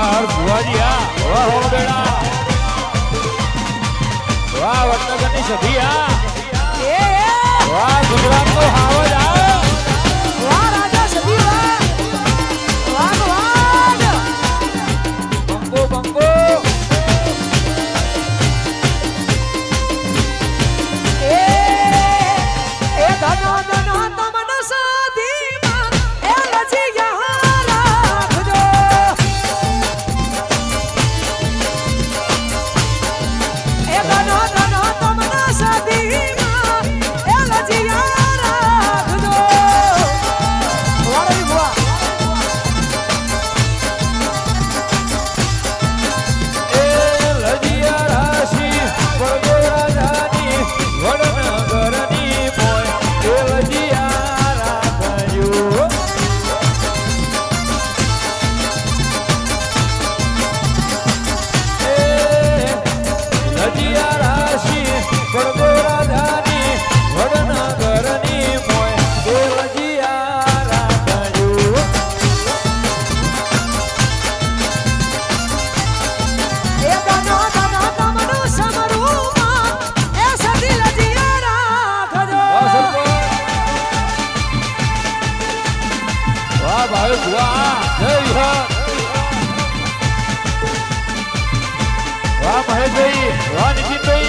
વાહ ભુવાજી આ વાહ હો બેડા વાહ વડનગરની સભી આ વાહ ગુજરાતનો હાવજ વાનગી તો